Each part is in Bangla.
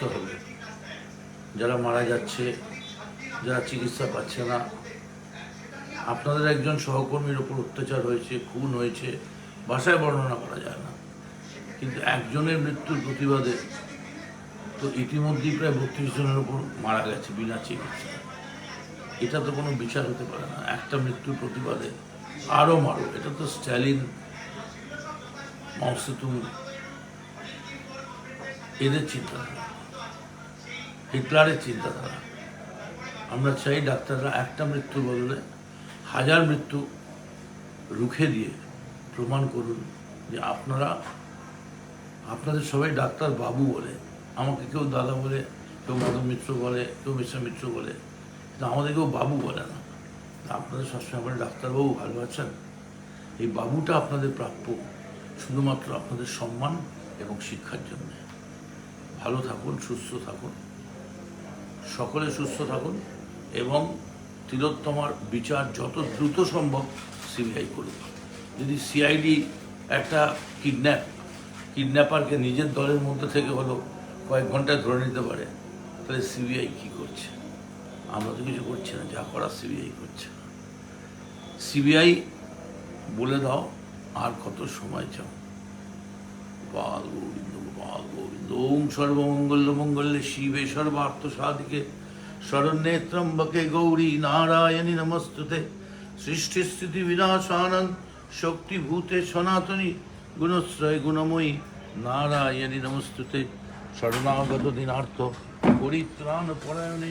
বুঝতে হবে। যারা মারা যাচ্ছে, যারা চিকিৎসা পাচ্ছে না, আপনাদের একজন সহকর্মীর ওপর অত্যাচার হয়েছে, খুন হয়েছে ভাষায় বর্ণনা করা যায় না। কিন্তু একজনের মৃত্যুর প্রতিবাদে তো ইতিমধ্যেই প্রায় বত্রিশ জনের ওপর মারা গেছে বিনা চিকিৎসা এটা তো কোনো বিচার হতে পারে না। একটা মৃত্যুর প্রতিবাদে আরও মারো। এটা তো স্ট্যালিন মাওসেতুং এদের চিন্তাধারা হিটলারের চিন্তাধারা। আমরা চাই ডাক্তাররা একটা মৃত্যুর বদলে হাজার মৃত্যু রুখে দিয়ে প্রমাণ করুন যে আপনারা, আপনাদের সবাই ডাক্তার বাবু বলে, আমাকে কেউ দাদা বলে, কেউ মাধব মিত্র বলে, কেউ মিশ্রা মিত্র বলে, কিন্তু আমাদের কেউ বাবু বলে না। আপনাদের সবসময় বলে, ডাক্তারবাবু ভালো আছেন? এই বাবুটা আপনাদের প্রাপ্য, শুধুমাত্র আপনাদের সম্মান এবং শিক্ষার জন্য। ভালো থাকুন, সুস্থ থাকুন। সকলে সুস্থ থাকুন এবং তিলোত্তমার বিচার যত দ্রুত সম্ভব সিবিআই করুক। যদি সিআইডি একটা কিডন্যাপ, কিডন্যাপারকে নিজের দলের মধ্যে থেকে হলো কয়েক ঘন্টায় ধরে নিতে পারে, তাহলে সিবিআই কি করছে? আমরা তো কিছু করছি না, যা করার সিবিআই করছে সিবিআই বলে দাও আর কত সময় চাও। গোপাল গোবিন্দ গোপাল গোবিন্দ ওম সর্বমঙ্গল মঙ্গলে শিবে সর্বার্থ সাধিকে শরণ্যে ত্রম্বকে গৌরী নারায়ণী নমস্তুতে সৃষ্টি স্থিতি বিনাশানন শক্তিভূতে সনাতনী গুণশ্রয় গুণময়ী নারায়ণী নমস্তুতে শরণাগত দিনার্থ পরিত্রাণ পরায়ণে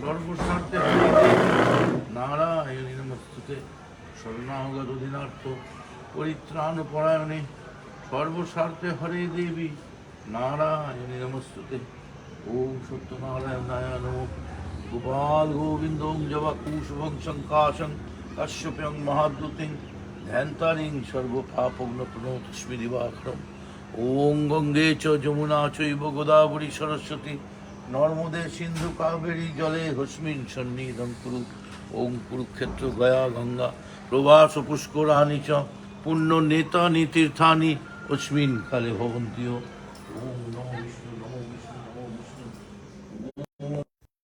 সর্বস্বার্থে নারায়ণী নমস্তুতে শরণাগত দিনার্থ পরিত্রাণ পরায়ণে সর্বস্বার্থে হরে দেবী। নারায়ণী নমস্তুতে। ওম সত্যনারায়ণায় নম। গোপাল গোবিন্দ ওম জবা কুশভং শঙ্কাশং কাশ্যপ্যং মহাদ্যুতিং ধ্যান্তারিং সর্বপাপগ্ন প্রণতস্মি দিবাকরম। ওম গঙ্গে চ যমুনা চৈব গোদাবরী সরস্বতী। নর্মদে সিন্ধু কাবেরী জলে হস্মিন সন্নিধম কুরু। ওম কুরুক্ষেত্র গয়া গঙ্গা। প্রবাস পুষ্করাণি চ। পুণ্য নেতানি তীর্থানি অস্মিন কালে ভবন্তীয় ওম নমো বিষ্ণু নমো বিষ্ণু নমো বিষ্ণু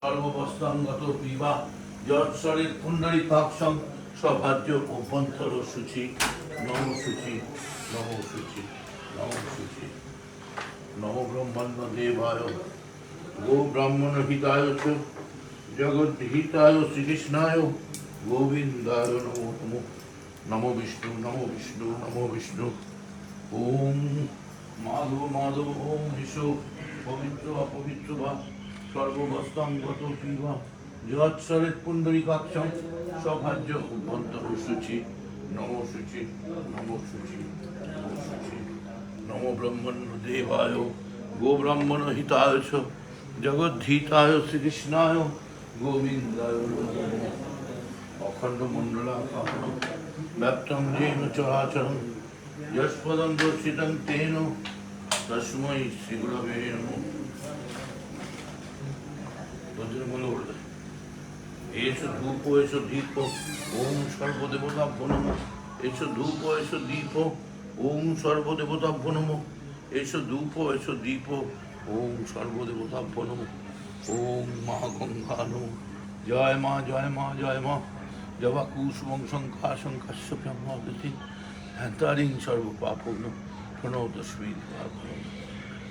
সর্ববস্তাঙ্গত পিবা যৎসরের কুণ্ডলী কাক্ষং সভাজ্য অভ্যন্তর সূচি নম সূচি নম সূচি নম সূচি নম ব্রহ্মাণ্ড দেবায় গো ব্রাহ্মণ হিতায় চ জগদ্হিতায় শ্রীকৃষ্ণায় গোবিন্দায় নমো নমো নমো বিষ্ণু নমো বিষ্ণু নমো বিষ্ণু ওম মাধব মাধব ওম বিষ্ণু পবিত্র অপবিত্র বা সর্ববস্তাঙ্গত পিবা যৎসরের পুণ্ডরীকাক্ষম সভাজ্য অভ্যন্তর সূচি, নম সূচি নম সূচি নম সূচি নম ব্রহ্মণ্য দেবায়, গো ব্রাহ্মণ হিতায় চ জগদ্ধিতায়, শ্রীকৃষ্ণায়, গোবিন্দায়। অখণ্ড মণ্ডলাকার ব্যপ্তম যেন চরাচরম যস্পদম দর্শিতম তেন তস্মৈ শ্রীগুরবে নমঃ এসো ধূপ এসো দীপ ওম সর্বদেবতাভ্য নম এসো ধূপ এসো দীপ ওম সর্বদেবতাভ্য নম এসো ধূপ এসো দীপ ওম সর্বদেবতাভ্য নম ওম মা গঙ্গা জয় মা জয় মা জয় মা জবা কুসুমং শঙ্খা শঙ্খাস্য মহাগতি হ্যান্তারিং সর্বপাপগ্ন প্রণতস্মী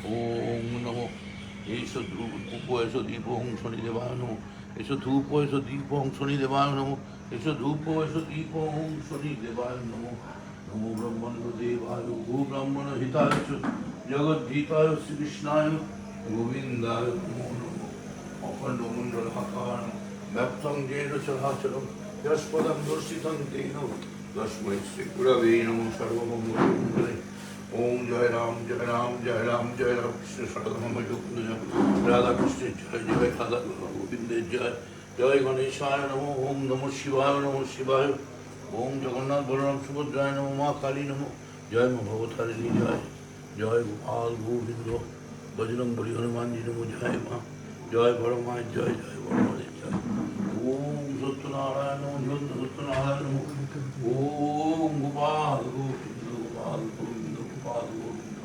ওম নমো। এইসব ধূপ এসো দীপ ওং শনি দেবায় নমো এসো ধূপ এসো দীপ ওং শনি দেবায় নমো এসো ধূপ এসো দীপ ওং শনি দেবায় নমো নমো ব্রহ্মণ্ড দেবায় গো ব্রাহ্মণ হিতায় জগদ্ধিতায় শ্রীকৃষ্ণায় গোবিন্দায় নমো নমো। অখণ্ড মণ্ডল আকার ব্যপ্তং যেন চরাচরম যস্পদম দর্শিতং তেন। তস্मै শ্রী গুরবে নমঃ সর্বমঙ্গলে ওম জয় রাম জয় রাম জয় রাম জয় রাম কৃষ্ণ সরদম মুকুন্দ জয় রাধা কৃষ্ণের জয় জয় রাধা গোবিন্দের জয় জয় গণেশায় নম ওম নম শিবায় নম শিবায় ওম জগন্নাথ বলরাম সুভদ্রায় নম মা কালী নম জয় মা ভবতারিণী জয় জয় গোপাল গোবিন্দ বজরং বলি হনুমানজি নম জয় মা জয় বড় মায়ের জয় জয় বড় মায়ের জয় সত্যনারায়ণ নম সত্যনারায়ণ নম ওম গোপাল গোবিন্দ গোপাল গোবিন্দ গোপাল গোবিন্দ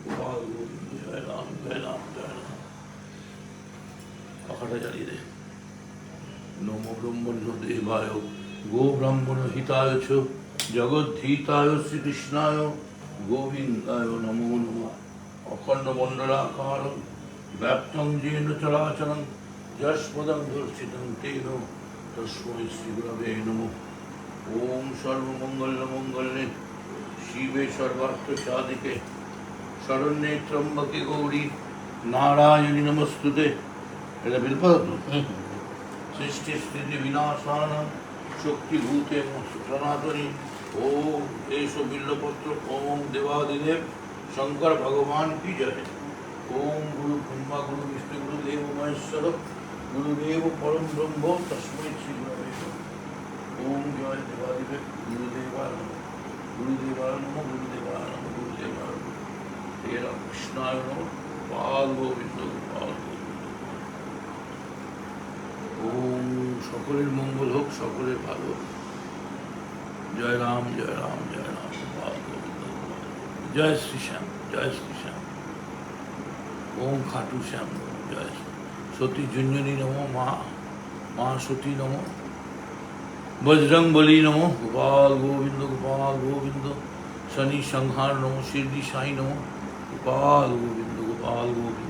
গোপাল গোবিন্দ জয় রাম জয় রাম জয় রাম পাখাটা জ্বালিয়ে দে নম ব্রহ্মণ্য দেবায় গো ব্রাহ্মণ হিতায় জগদ্ধীতায় শ্রীকৃষ্ণায় গোবিন্দায় নমো নম অখণ্ড মণ্ডলাকার ব্যাপ্তং যেন চলাচলং যশপদং দর্শিতং তেন তস্মৈ শ্রীগুরবে নম ওম সর্বমঙ্গল মঙ্গলে শিবে সর্বার্থ সাধিকে শরণ্যে ত্রম্বকে গৌরী নারায়ণী নমস্তুতে এটা বিলপাদ তো সৃষ্টি স্থিতি বিনাশান শক্তিভূতে সনাতনী ওম এস বিল্লপত্র ওম দেবাদিদেব শঙ্কর ভগবান কি জয় ওম গুরু ব্রহ্মা গুরু বিষ্ণু গুরু দেব মহেশ্বর গুরুদেব পরম ব্রহ্ম তস্মৈ শ্রী। ওম জয় গুরুদেবায় নমঃ গুরুদেবায় নমঃ গুরুদেবায় নমঃ হে রামকৃষ্ণায় নমঃ পাল গোবিন্দ পাল ওম সকলের মঙ্গল হোক, সকলের ভালো হোক। জয় রাম জয় রাম জয় রাম পাল গোবিন্দ পাল গোবিন্দ। জয় শ্রী শ্যাম, জয় শ্রী শ্যাম ওম খাটু শ্যাম, জয় শ্রী- সতী জুঞ্জনী নম, মা মা সতী নম। বজরং বলি নম, গোপাল গোবিন্দ গোপাল গোবিন্দ। শনি সংহার নম, শিরডি সাই নম, গোপাল গোবিন্দ গোপাল গোবিন্দ।